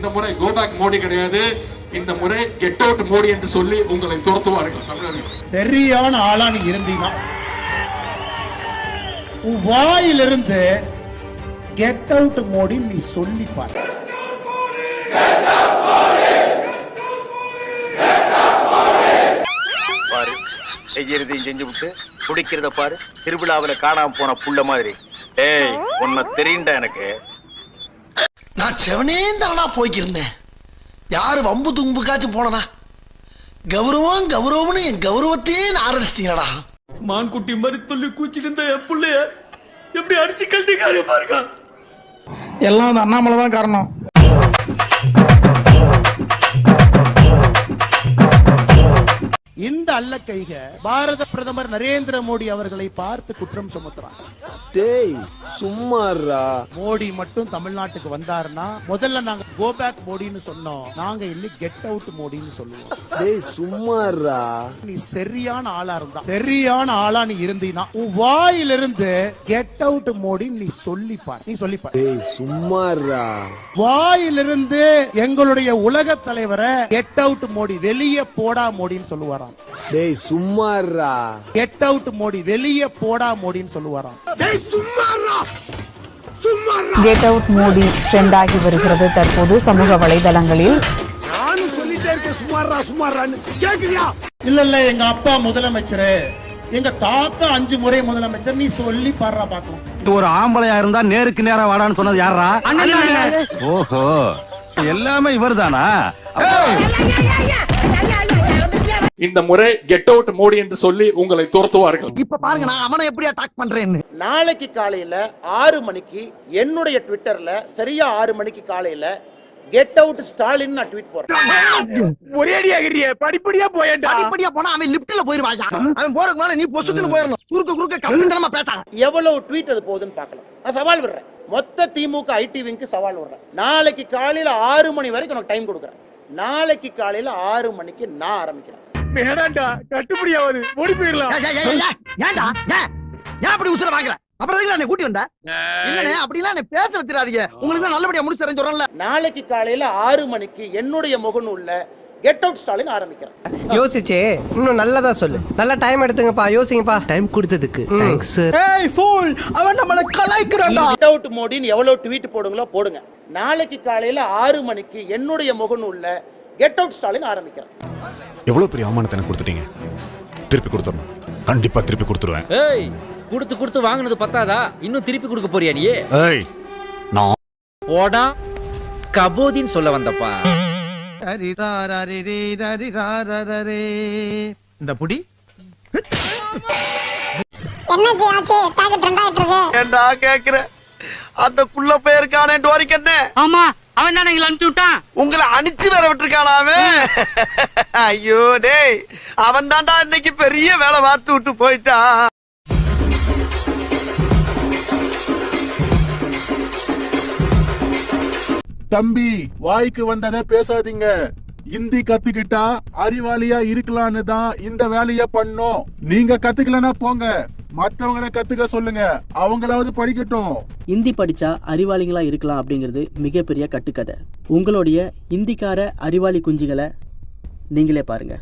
இந்த முறை கோபேக் மோடி கிடையாது. இந்த முறை கெட் அவுட் மோடி என்று சொல்லி உங்களை துரத்துவார்கள் தமிழர்கள். சரியான ஆளா நீ உன் வாயிலிருந்து கெட் அவுட் மோடி நீ சொல்லி பாரு. பாரு செய்யறதையும் செஞ்சு விட்டு குடிக்கிறத பாரு. திருவிழாவுல காணாம போன புள்ள மாதிரி. ஏய் உன்னை தெரியுண்டா எனக்கு. நான் செவனேந்தானா போய்க்கிருந்தேன். யாரு வம்பு தும்புக்காச்சும் போனனா கௌரவம் கௌரவம்னு என் கௌரவத்தையே நான் ஆரம்பிச்சிட்டீங்களா மான்குட்டி மாதிரி சொல்லி கூச்சிட்டு இருந்த என் புள்ளைய எப்படி அடிச்சு கழட்டிக்காரு பாருங்க. எல்லாம் அந்த அண்ணாமலை தான் காரணம். இந்த அல்ல கைக பாரத பிரதமர் நரேந்திர மோடி அவர்களை பார்த்து குற்றம் சுமத்துறாங்க. டேய் சும்மாறா மோடி மட்டும் தமிழ்நாட்டுக்கு வந்தாருன்னா முதல்ல நாங்க கோ பேக் மோடின்னு சொன்னோம். நாங்க இன்னைக்கு கெட் அவுட் மோடின்னு சொல்லுவோம். டேய் சும்மாறா நீ சரியான ஆளா இருந்தா சரியான ஆளா நீ இருந்தீனா உன் வாயிலிருந்து கெட் அவுட் மோடி நீ சொல்லி பாரு நீ சொல்லி பாரு டேய் சும்மாறா வாயிலிருந்து எங்களுடைய உலக தலைவரை கெட் அவுட் மோடி வெளியே போடா மோடின்னு சொல்லுவாராம். டேய் சும்மாறா கெட் அவுட் மோடி. வெளியே போடா மோடின்னு சொல்லுவாராம். Get out Modi. ட்ரெண்ட் ஆகி வருகிறது தற்போது சமூக வலைதளங்களில். நானும் சொல்லிட்டே இருக்கேன் சும்மாறா சும்மாறான்னு கேக்குறியா? இல்ல இல்ல எங்க அப்பா முதலமைச்சர். எங்க தாத்தா அஞ்சு முறை முதலமைச்சர். நீ சொல்லி பாடுறா பாக்கலாம் ஒரு ஆம்பளையா இருந்தா நேருக்கு நேரா வாடான்னு சொன்னது யாரா ஓஹோ. எல்லாமே இவர்தானா? இந்த முறை கெட் அவுட் மோடி என்று சொல்லி உங்களை துரத்துவார்கள். இப்ப பாருங்க நான் அவனை எப்படி அட்டாக் பண்றேன்னு. நாளைக்கு காலையில ஆறு மணிக்கு என்னுடைய ட்விட்டர்ல சரியா ஆறு மணிக்கு காலையில கெட் அவுட் ஸ்டாலின் நான் ட்வீட் போறேன் படிப்படியா போனா அவன் லிப்ட்ல போயிருவான் அவன் போறதுக்கு மேல நீ பொசுக்குன்னு போயிடணும் குறுக்க குறுக்க கம்மிட்டமா பேசாங்க எவ்வளவு ட்வீட் அது போகுதுன்னு பார்க்கலாம். நான் சவால் விடுறேன். மொத்த திமுக ஐடி விங்க்கு சவால் விடுறேன். நாளைக்கு காலையில ஆறு மணி வரைக்கும் உனக்கு டைம் கொடுக்குறேன். நாளைக்கு காலையில ஆறு மணிக்கு நான் ஆரம்பிக்கிறேன். வேணாண்டா கட்டுப்படியாவது ஓடி போயிடலாம். ஏன்டா? ஏன் அப்படி உசுர வாங்குற? அப்புறம் எதுக்கு நான் கூட்டி வந்த? இல்லனே அப்படிலாம் என்ன பேச வச்சிடாதீங்க. உங்களுக்கு தான் நல்லபடியா முடிச்சு தரேன் சொல்றேன்ல. நாளைக்கு காலையில ஆறு மணிக்கு என்னுடைய முகநூல்ல கெட் அவுட் ஸ்டாலின் ஆரம்பிக்கிறேன் யோசிச்சு இன்னும் நல்லதா சொல்லு. நல்ல டைம் எடுத்துங்கப்பா யோசிங்கப்பா. டைம் கொடுத்ததுக்கு தேங்க்ஸ் ஏய் ஃபூல் அவன் நம்மள கலாய்க்கிறான்டா. கெட் அவுட் மோடின்னு எவ்வளவு ட்வீட் போடுங்களோ போடுங்க. நாளைக்கு காலையில ஆறு மணிக்கு என்னுடைய முகநூல்ல கெட் அவுட் ஸ்டாலின் ஆரம்பிக்கிறேன் எவ்வளவு பெரிய அவமானத்தை எனக்கு கொடுத்துட்டீங்க? திருப்பி கொடுத்துடணும். கண்டிப்பா திருப்பி கொடுத்துருவேன். ஏய் கொடுத்து கொடுத்து வாங்குனது பத்தாதா? இன்னும் திருப்பி கொடுக்க போறியா நீ? ஏய் நான் போடா கபோதின்னு சொல்ல வந்தப்பா. இந்த புடி? என்னாச்சு ஆச்சு டார்கெட் ட்ரெண்ட் ஆயிட்டு இருக்கு. ஏன்டா கேக்குற? அந்த குள்ள பேருக்கானே டோரிக்கண்ணே ஆமா அவன் தானே அனுப்பிச்சு விட்டான்? உங்களை அனுப்பிச்சு வேற விட்டுருக்கானா அவன்? ஐயோ டேய் அவன் தான்டா இன்னைக்கு பெரிய வேலை பார்த்து விட்டு போயிட்டான். தம்பி வாய்க்கு வந்ததை பேசாதீங்க. இந்தி கத்துக்கிட்டா அறிவாளியா இருக்கலாம்னு தான் இந்த வேலைய பண்ணோம். நீங்க கத்துக்கலனா போங்க. மத்தவங்கள கத்துக்க சொல்லுங்க. அவங்களாவது படிக்கட்டும். ஹிந்தி படிச்சா அறிவாளிகளா இருக்கலாம் அப்படிங்கிறது மிகப்பெரிய கட்டுக்கதை. உங்களுடைய ஹிந்திக்கார அறிவாளி குஞ்சுகளை நீங்களே பாருங்க.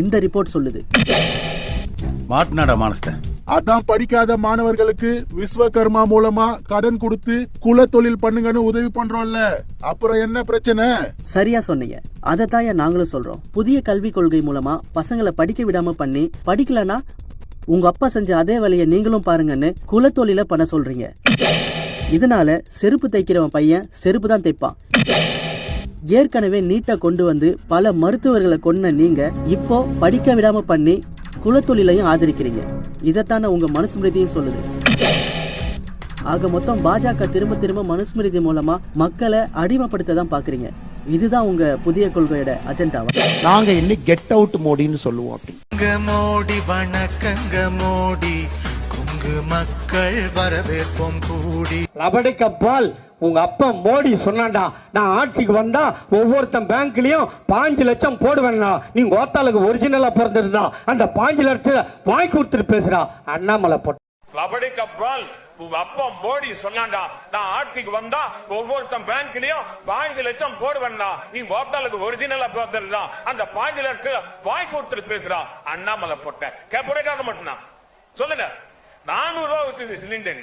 இந்த ரிப்போர்ட் சொல்லுது. மாட்டினாடா மானஸ்த அதான் படிக்காத மாணவர்களுக்கு விஸ்வகர்மா மூலமா கடன் கொடுத்து குல தொழில் பண்ணுங்கன்னு உதவி பண்றோம்ல. அப்புறம் என்ன பிரச்சனை? சரியா சொன்னீங்க. அதை தான் நாங்களும் சொல்றோம். புதிய கல்விக் கொள்கை மூலமா பசங்களை படிக்க விடாம பண்ணி படிக்கலனா உங்க அப்பா செஞ்ச அதே வேலையை நீங்களும் பாருங்கன்னு குலத்தொழில பண்ண சொல்றீங்க. இதனால செருப்பு தைக்கிறவன் பையன் செருப்பு தான் தைப்பான். ஏற்கனவே நீட்டை கொண்டு வந்து பல மருத்துவர்களை கொன்ன நீங்க இப்போ படிக்க விடாம பண்ணி குலத்தொழிலையும் ஆதரிக்கிறீங்க. இதைத்தானே உங்க மனுஸ்மிருதியும் சொல்லுது. ஆக மொத்தம் பாஜக திரும்ப திரும்ப மனுஸ்மிருதி மூலமா மக்களை அடிமைப்படுத்த தான் பாக்குறீங்க இதுதான் உங்க புதிய கொள்கையோட அஜெண்டாவா நாங்க இன்னைக்கு கெட் அவுட் மோடின்னு சொல்லுவோம் அப்படி. மோடி வணக்கங்க மோடி. இங்கு மக்கள் வரவேற்போம் கூடி. லபடிக்க பால் உங்க அப்பா மோடி சொன்னான்டா நான் ஆட்சிக்கு வந்தா ஒவ்வொருத்தன் பேங்க்லயும் பாஞ்சு லட்சம் போடுவேன்னா நீங்க ஓத்தாளுக்கு ஒரிஜினலா பிறந்திருந்தா அந்த பாஞ்சு லட்சத்தை வாங்கி கொடுத்துட்டு பேசுறா அண்ணாமலை போட்ட. லபடி கப்ரால் உங்க அப்பா மோடி சொன்னாண்டா நான் ஆட்சிக்கு வந்தா ஒவ்வொருத்தன் பேங்க்லயும் பாஞ்சு லட்சம் போடுவேன்னா நீ ஓட்டாளுக்கு ஒரிஜினலா பிறந்திருந்தா அந்த பாஞ்சு லட்சம் வாங்கி கொடுத்துட்டு பேசுறா அண்ணாமலை போட்ட. கேட்க மட்டும்தான் சொல்லுங்க. நானூறு ரூபாய் வித்துது சிலிண்டர்.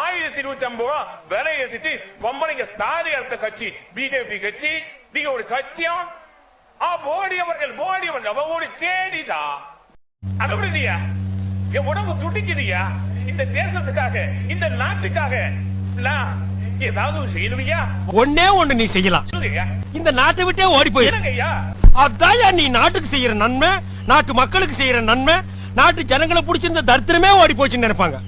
ஆயிரத்தி இருபத்தி ஐம்பது ரூபா விலை ஏற்றிட்டு பொம்பளைங்க தாரி அறுத்த கட்சி பிஜேபி கட்சி நீங்க ஒரு கட்சியும் ஆ மோடி அவர்கள் மோடி அவர்கள் அவ ஒரு தேடிதா அது எப்படியா என் உடம்பு துடிக்குதுயா? இந்த தேசத்துக்காக இந்த நாட்டுக்காக ஏதாவது செய்யணுமையா? ஒன்னே ஒண்ணு நீ செய்யலாம். இந்த நாட்டை விட்டே ஓடி போயிரு. என்னங்கய்யா? அதான் நீ நாட்டுக்கு செய்யற நன்மை நாட்டு மக்களுக்கு செய்யற நன்மை நாட்டு ஜனங்களை பிடிச்சிருந்த தரித்திரமே ஓடி போச்சுன்னு நினைப்பாங்க.